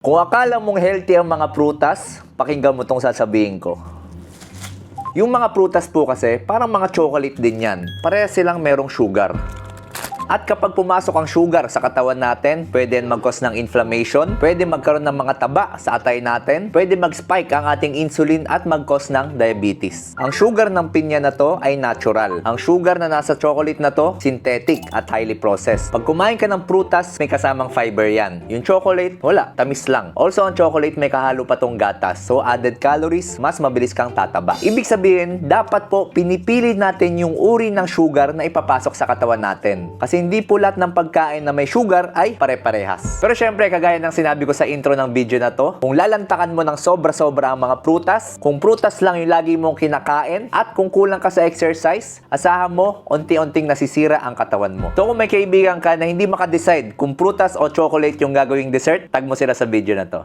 Kung akala mong healthy ang mga prutas, pakinggan mo tong sasabihin ko. Yung mga prutas po kasi, parang mga chocolate din yan. Pareha silang merong sugar. At kapag pumasok ang sugar sa katawan natin, pwede mag-cause ng inflammation, pwede magkaroon ng mga taba sa atay natin, pwede mag-spike ang ating insulin at mag-cause ng diabetes. Ang sugar ng pinya na to ay natural. Ang sugar na nasa chocolate na to, synthetic at highly processed. Pag kumain ka ng prutas, may kasamang fiber yan. Yung chocolate, wala, tamis lang. Also, ang chocolate may kahalo pa tong gatas. So, added calories, mas mabilis kang tataba. Ibig sabihin, dapat po pinipili natin yung uri ng sugar na ipapasok sa katawan natin. Kasi hindi po lahat ng pagkain na may sugar ay pare-parehas. Pero syempre, kagaya ng sinabi ko sa intro ng video na to, kung lalantakan mo ng sobra-sobra ang mga prutas, kung prutas lang yung lagi mong kinakain, at kung kulang ka sa exercise, asahan mo, unti-unting nasisira ang katawan mo. So kung may kaibigan ka na hindi makadecide kung prutas o chocolate yung gagawing dessert, tag mo sila sa video na to.